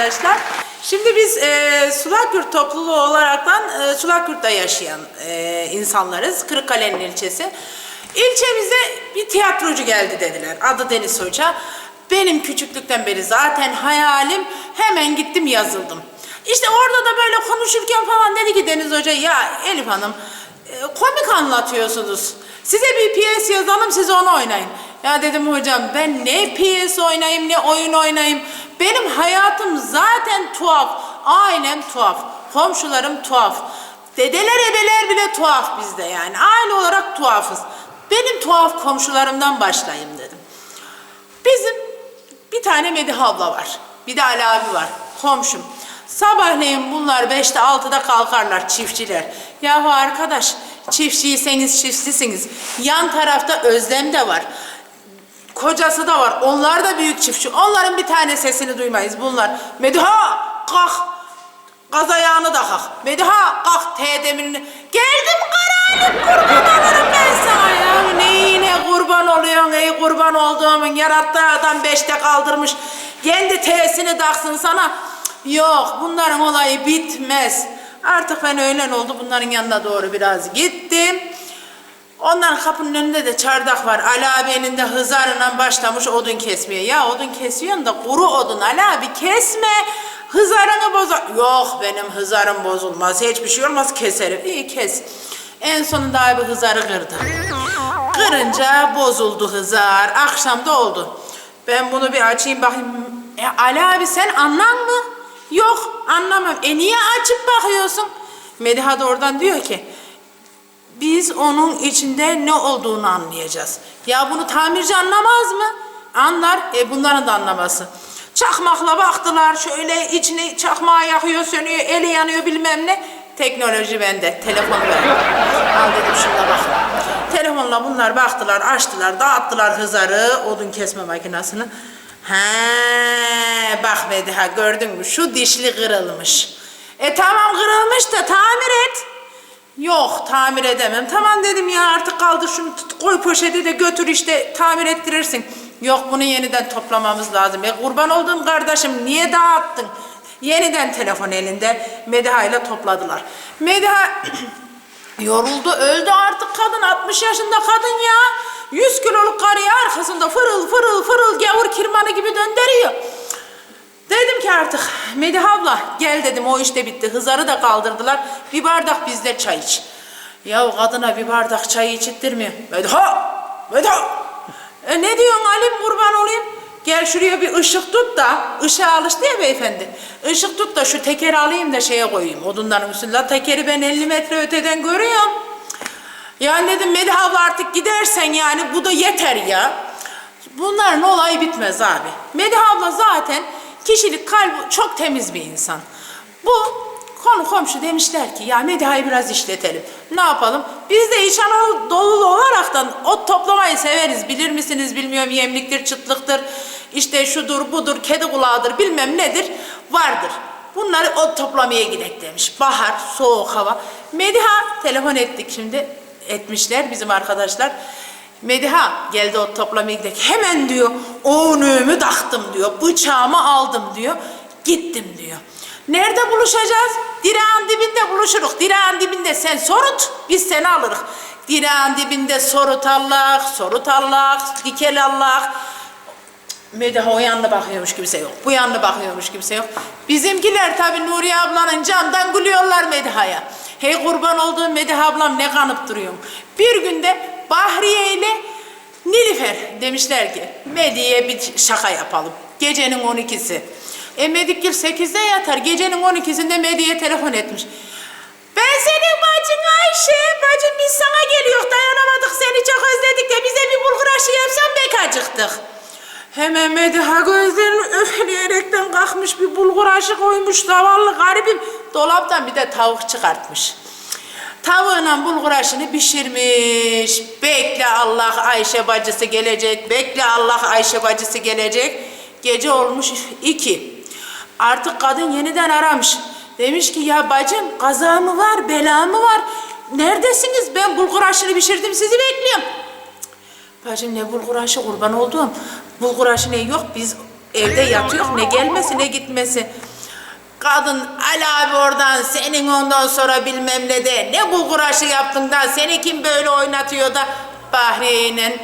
arkadaşlar. Şimdi biz e, Sulakyurt topluluğu olaraktan e, Sulakyurt'ta yaşayan e, insanlarız. Kırıkkale'nin ilçesi. İlçemize bir tiyatrocu geldi dediler. Adı Deniz Hoca. Benim küçüklükten beri zaten hayalim hemen gittim yazıldım. İşte orada da böyle konuşurken falan dedi ki Deniz Hoca ya Elif Hanım e, komik anlatıyorsunuz. Size bir piyes yazalım siz onu oynayın. Ya dedim hocam ben ne piyes oynayayım ne oyun oynayayım. Benim hayatım zaten tuhaf. Ailem tuhaf. Komşularım tuhaf. Dedeler ebeler bile tuhaf bizde yani. Aile olarak tuhafız. Benim tuhaf komşularımdan başlayayım dedim. Bizim bir tane Medih abla var. Bir de Ali abi var. Komşum. Sabahleyin bunlar beşte altıda kalkarlar çiftçiler. Yahu arkadaş çiftçiyseniz çiftçisiniz. Yan tarafta Özlem de var. Kocası da var. Onlar da büyük çiftçi. Onların bir tane sesini duymayız bunlar. Mediha kalk. Gaz ayağını da kalk. Mediha kalk T demirini. Geldim karanlık kurban olurum ben sana ya. Neyine kurban oluyorsun ey kurban olduğumun yarattığı adam beşte kaldırmış. Kendi T'sini taksın sana. Yok bunların olayı bitmez. Artık ben öğlen oldu bunların yanına doğru biraz gittim. Onların kapının önünde de çardak var. Ali abi elinde hızarla başlamış odun kesmeye. Ya odun kesiyorsun da kuru odun Ali abi kesme. Hızarını bozar. Yok benim hızarım bozulmaz. Hiçbir şey olmaz keserim. İyi kes. En sonunda abi hızarı kırdı. Kırınca bozuldu hızar. Akşam da oldu. Ben bunu bir açayım bakayım. E, Ali abi sen anlan mı? Yok anlamam. E niye açıp bakıyorsun? Mediha da oradan diyor ki biz onun içinde ne olduğunu anlayacağız. Ya bunu tamirci anlamaz mı? Anlar. E bunların da anlaması. Çakmakla baktılar şöyle içini çakmağı yakıyor sönüyor eli yanıyor bilmem ne. Teknoloji bende. Telefon ver. Al dedim şuna bak. Telefonla bunlar baktılar açtılar dağıttılar hızarı odun kesme makinesini. He bak Mediha gördün mü şu dişli kırılmış. E tamam kırılmış da tamir et. Yok tamir edemem. Tamam dedim ya artık kaldır şunu tut, koy poşete de götür işte tamir ettirirsin. Yok bunu yeniden toplamamız lazım. E kurban olduğum kardeşim niye dağıttın? Yeniden telefon elinde Mediha ile topladılar. Mediha yoruldu öldü artık kadın 60 yaşında kadın ya. 100 kiloluk karıyı arkasında fırıl fırıl fırıl gavur kirmanı gibi döndürüyor. Dedim ki artık Medih abla gel dedim o işte bitti. Hızarı da kaldırdılar. Bir bardak bizde çay iç. Ya kadına bir bardak çay içittirmiyor. Medha! Medha! E ne diyorsun Alim kurban olayım? Gel şuraya bir ışık tut da, ışığa alıştı ya beyefendi. Işık tut da şu tekeri alayım da şeye koyayım odunların üstüne. La tekeri ben 50 metre öteden görüyorum. Yani dedim Medih abla artık gidersen yani bu da yeter ya. Bunların olayı bitmez abi. Medih abla zaten kişilik kalbi çok temiz bir insan. Bu konu komşu demişler ki ya Mediha'yı biraz işletelim. Ne yapalım? Biz de İç Anadolu olaraktan ot toplamayı severiz. Bilir misiniz bilmiyorum yemliktir, çıtlıktır, işte şudur budur, kedi kulağıdır bilmem nedir vardır. Bunları ot toplamaya gidek demiş. Bahar, soğuk hava. Mediha telefon ettik şimdi. Etmişler bizim arkadaşlar. Mediha geldi o toplamaya gidelim. Hemen diyor o önümü taktım diyor. Bıçağımı aldım diyor. Gittim diyor. Nerede buluşacağız? Direğin dibinde buluşuruz. Direğin dibinde sen sorut, biz seni alırız. Direğin dibinde sorut Allah, sorut Allah, dikel Allah. Mediha o yanına bakıyormuş kimse yok. Bu yanına bakıyormuş kimse yok. Bizimkiler tabii Nuriye ablanın camdan gülüyorlar Mediha'ya. Hey kurban olduğum Mediha ablam ne kanıp duruyorsun. Bir günde Bahriye ile Nilüfer demişler ki Medi'ye bir şaka yapalım. Gecenin 12'si. E Medikgil 8'de yatar. Gecenin 12'sinde Medi'ye telefon etmiş. Ben senin bacın Ayşe. Bacım biz sana geliyor. Dayanamadık seni çok özledik de bize bir bulgur aşı yapsan bek acıktık. Hemen Mediha gözlerini öfeleyerekten kalkmış bir bulgur aşı koymuş zavallı garibim. Dolaptan bir de tavuk çıkartmış. Tavuğuyla bulgur aşını pişirmiş. Bekle Allah Ayşe bacısı gelecek. Bekle Allah Ayşe bacısı gelecek. Gece olmuş iki. Artık kadın yeniden aramış. Demiş ki ya bacım kaza mı var, bela mı var? Neredesiniz? Ben bulgur aşını pişirdim sizi bekliyorum. Bacım ne bulgur aşı kurban olduğum. Bulgur aşı ne yok biz evde yatıyor ne gelmesi ne gitmesi. Kadın Ali abi oradan senin ondan sonra bilmem ne de ne bulguraşı yaptın da seni kim böyle oynatıyor da Bahriye'nin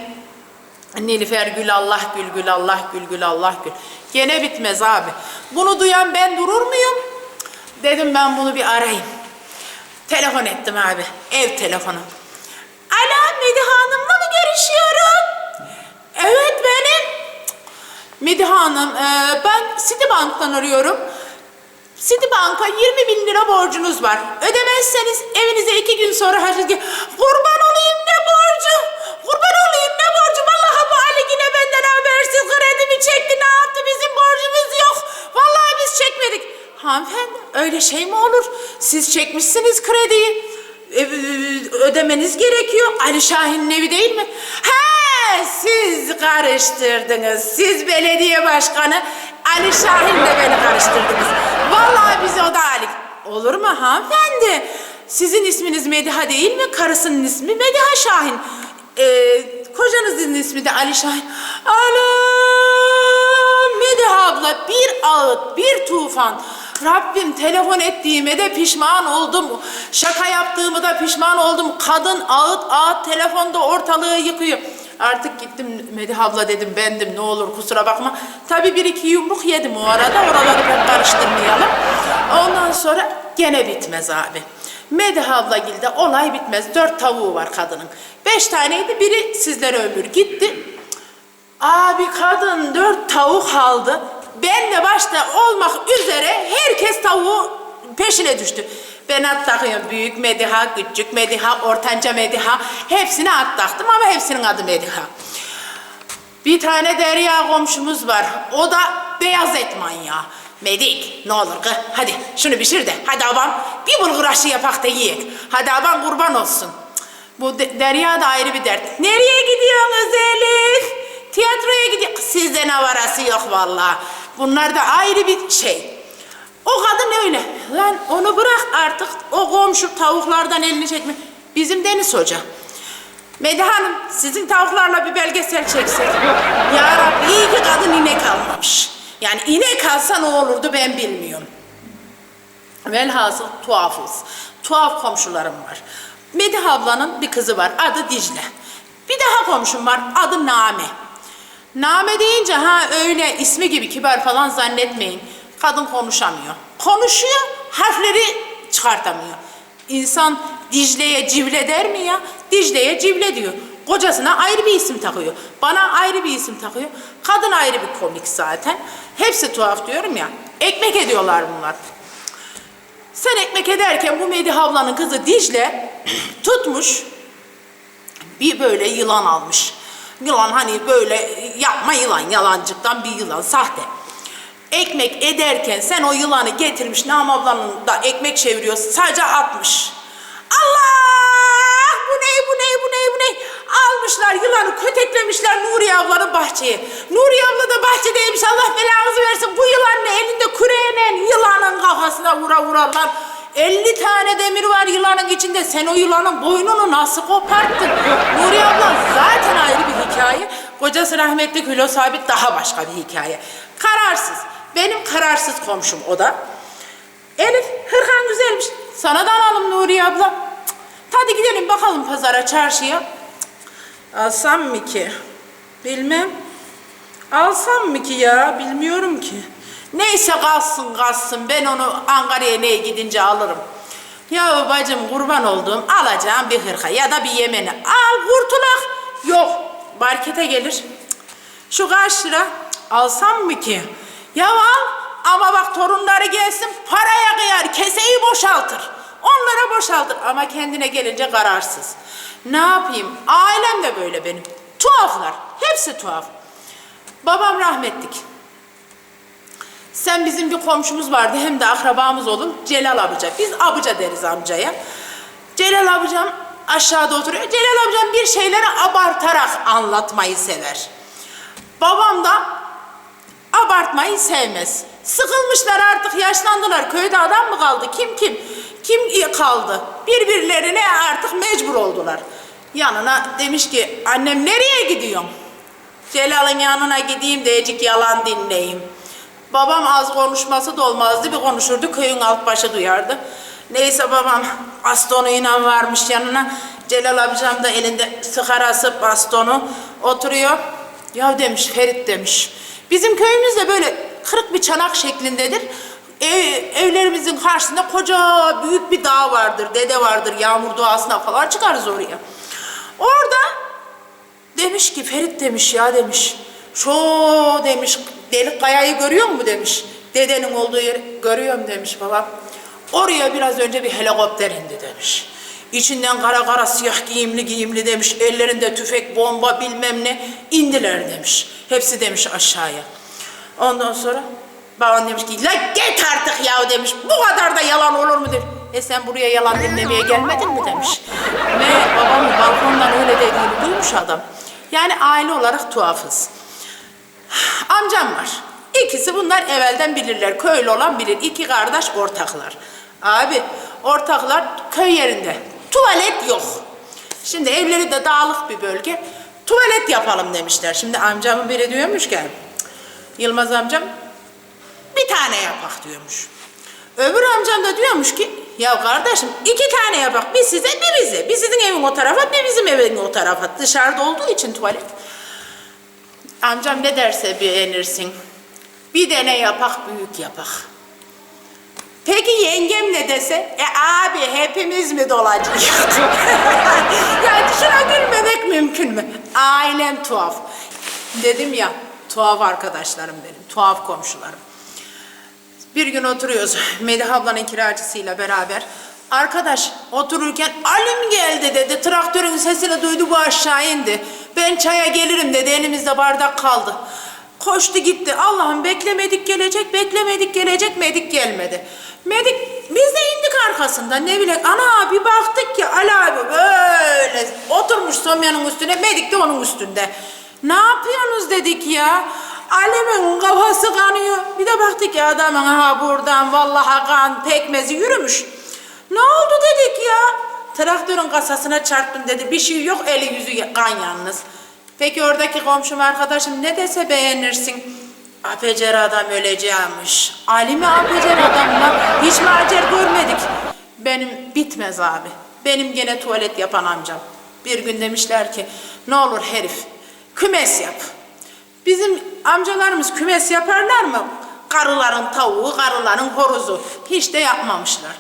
Nilüfer gül Allah gül gül Allah gül gül Allah gül. Gene bitmez abi. Bunu duyan ben durur muyum? Dedim ben bunu bir arayayım. Telefon ettim abi. Ev telefonu. Alo Medihe Hanım'la mı görüşüyorum? Evet benim. Medihe Hanım, ben Citibank'tan arıyorum. Citibank'a 20 bin lira borcunuz var. Ödemezseniz evinize iki gün sonra harcayacak. Kurban olayım ne borcu? Kurban olayım ne borcu? Vallahi bu Ali yine benden habersiz kredimi çekti. Ne yaptı? Bizim borcumuz yok. Vallahi biz çekmedik. Hanımefendi öyle şey mi olur? Siz çekmişsiniz krediyi. E, ödemeniz gerekiyor. Ali Şahin'in evi değil mi? He, siz karıştırdınız. Siz belediye başkanı Ali Şahin'le beni karıştırdınız. Vallahi bizi o da Ali. Olur mu hanımefendi? Sizin isminiz Mediha değil mi? Karısının ismi Mediha Şahin. Ee, kocanızın ismi de Ali Şahin. Anam! Mediha abla bir ağıt, bir tufan. Rabbim telefon ettiğime de pişman oldum. Şaka yaptığımı da pişman oldum. Kadın ağıt ağıt telefonda ortalığı yıkıyor. Artık gittim Medih abla dedim bendim ne olur kusura bakma. Tabii bir iki yumruk yedim o arada oraları pek karıştırmayalım. Ondan sonra gene bitmez abi. Medih abla gilde olay bitmez. Dört tavuğu var kadının. Beş taneydi biri sizlere ömür gitti. Abi kadın dört tavuk aldı. Ben de başta olmak üzere herkes tavuğu peşine düştü. Ben at. Büyük Mediha, küçük Mediha, ortanca Mediha. Hepsine at taktım ama hepsinin adı Mediha. Bir tane Derya komşumuz var. O da beyaz et manyağı. Medik ne olur kız hadi şunu pişir de hadi aban bir bulgur aşı yapak da yiyek. Hadi aban kurban olsun. Bu de- Derya da ayrı bir dert. Nereye gidiyorsunuz Elif? Tiyatroya gidiyor. Sizde ne varası yok vallahi. Bunlar da ayrı bir şey. O kadın öyle. Lan onu bırak artık. O komşu tavuklardan elini çekme. Bizim Deniz Hoca. Medihe Hanım sizin tavuklarla bir belgesel çeksek. Ya Rabbi iyi ki kadın inek almamış. Yani inek alsa ne olurdu ben bilmiyorum. Velhasıl tuhafız. Tuhaf komşularım var. Medihe ablanın bir kızı var. Adı Dicle. Bir daha komşum var. Adı Name. Name deyince ha öyle ismi gibi kibar falan zannetmeyin. Kadın konuşamıyor. Konuşuyor, harfleri çıkartamıyor. İnsan Dicle'ye civle der mi ya? Dicle'ye civle diyor. Kocasına ayrı bir isim takıyor. Bana ayrı bir isim takıyor. Kadın ayrı bir komik zaten. Hepsi tuhaf diyorum ya. Ekmek ediyorlar bunlar. Sen ekmek ederken bu Medih ablanın kızı Dicle tutmuş bir böyle yılan almış. Yılan hani böyle yapma yılan, yalancıktan bir yılan, sahte. Ekmek ederken sen o yılanı getirmiş, Nam ablanın da ekmek çeviriyor, sadece atmış. Allah! Bu ne, bu ne, bu ne, bu ne? Almışlar yılanı, köteklemişler Nuriye ablanın bahçeye. Nuriye abla da bahçedeymiş, Allah belanızı versin. Bu yılan ne? Elinde küreğine yılanın kafasına vura vurarlar. 50 tane demir var yılanın içinde. Sen o yılanın boynunu nasıl koparttın? Nuriye abla zaten ayrı bir hikaye. Kocası rahmetli Gülo Sabit daha başka bir hikaye. Kararsız. Benim kararsız komşum o da. Elif hırkan güzelmiş. Sana da alalım Nuriye abla. Cık. Hadi gidelim bakalım pazara çarşıya. Cık. Alsam mı ki? Bilmem. Alsam mı ki ya? Bilmiyorum ki. Neyse kalsın kalsın. Ben onu Ankara'ya neye gidince alırım. Ya bacım kurban olduğum alacağım bir hırka ya da bir yemeni. Al kurtulak. Yok markete gelir. Şu kaç lira? Alsam mı ki? Ya al ama bak torunları gelsin paraya kıyar keseyi boşaltır. Onlara boşaltır ama kendine gelince kararsız. Ne yapayım? Ailem de böyle benim. Tuhaflar. Hepsi tuhaf. Babam rahmetlik. Sen bizim bir komşumuz vardı hem de akrabamız olun Celal amca. Biz abuca deriz amcaya. Celal amcam aşağıda oturuyor. Celal amcam bir şeyleri abartarak anlatmayı sever. Babam da abartmayı sevmez. Sıkılmışlar artık yaşlandılar. Köyde adam mı kaldı? Kim kim? Kim kaldı? Birbirlerine artık mecbur oldular. Yanına demiş ki annem nereye gidiyorsun? Celal'ın yanına gideyim de yalan dinleyeyim. Babam az konuşması da olmazdı. Bir konuşurdu köyün alt başı duyardı. Neyse babam bastonuyla varmış yanına. Celal amcam da elinde sigarası bastonu oturuyor. Ya demiş Ferit demiş. Bizim köyümüzde böyle kırık bir çanak şeklindedir. Ev, evlerimizin karşısında koca büyük bir dağ vardır, dede vardır. Yağmur doğasına falan çıkarız oraya. Orada demiş ki Ferit demiş ya demiş. Şu demiş delik kayayı görüyor mu demiş. Dedenin olduğu yeri görüyorum demiş babam. Oraya biraz önce bir helikopter indi demiş. İçinden kara kara siyah giyimli giyimli demiş. Ellerinde tüfek, bomba bilmem ne indiler demiş. Hepsi demiş aşağıya. Ondan sonra babam demiş ki la git artık ya demiş. Bu kadar da yalan olur mu demiş. E sen buraya yalan dinlemeye gelmedin mi demiş. Ve babamın balkondan öyle dediğini duymuş adam. Yani aile olarak tuhafız. Amcam var. İkisi bunlar evvelden bilirler. Köylü olan bilir. İki kardeş ortaklar. Abi ortaklar köy yerinde. Tuvalet yok. Şimdi evleri de dağlık bir bölge. Tuvalet yapalım demişler. Şimdi amcamın biri diyormuş ki Yılmaz amcam bir tane yapak diyormuş. Öbür amcam da diyormuş ki ya kardeşim iki tane yapak bir size bir bize. Bir sizin evin o tarafa bir bizim evin o tarafa. Dışarıda olduğu için tuvalet. Amcam ne derse beğenirsin. Bir tane yapak büyük yapak. Peki yengem ne dese? E abi hepimiz mi dolacağız? ya şuna gülmemek mümkün mü? Ailem tuhaf. Dedim ya tuhaf arkadaşlarım benim, tuhaf komşularım. Bir gün oturuyoruz Medih ablanın kiracısıyla beraber. Arkadaş otururken Alim geldi dedi. Traktörün sesini duydu bu aşağı indi. Ben çaya gelirim dedi. Elimizde bardak kaldı. Koştu gitti. Allah'ım beklemedik gelecek, beklemedik gelecek, Medik gelmedi. Medik biz de indik arkasından ne bileyim. Ana bir baktık ki Ali abi böyle oturmuş Somya'nın üstüne, Medik de onun üstünde. Ne yapıyorsunuz dedik ya. Ali'min kafası kanıyor. Bir de baktık ya adamın ha buradan vallahi kan pekmezi yürümüş. Ne oldu dedik ya. Traktörün kasasına çarptım dedi. Bir şey yok eli yüzü kan yalnız. Peki oradaki komşum arkadaşım ne dese beğenirsin. Apecer adam öleceğimiş. Ali mi apecer adam lan? Hiç mi acer görmedik? Benim bitmez abi. Benim gene tuvalet yapan amcam. Bir gün demişler ki ne olur herif kümes yap. Bizim amcalarımız kümes yaparlar mı? Karıların tavuğu, karıların horozu. Hiç de yapmamışlar.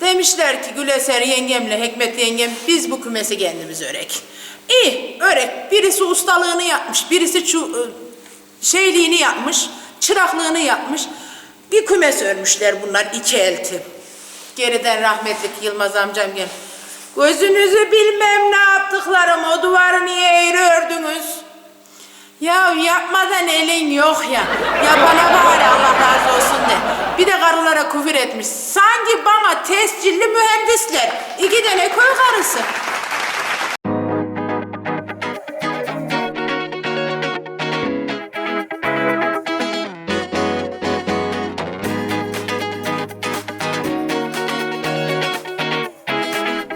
Demişler ki Güleser yengemle Hikmet yengem biz bu kümesi kendimiz örek. İyi örek. Birisi ustalığını yapmış, birisi ıı, şeyliğini yapmış, çıraklığını yapmış. Bir kümes örmüşler bunlar iki elti. Geriden rahmetlik Yılmaz amcam gel. Gözünüzü bilmem ne yaptıklarım o duvarı niye eğri ördünüz? Ya yapmadan elin yok ya. Yapana bari Allah razı olsun de. Bir de karılara küfür etmiş. Sanki bana tescilli mühendisler. İki tane köy karısı.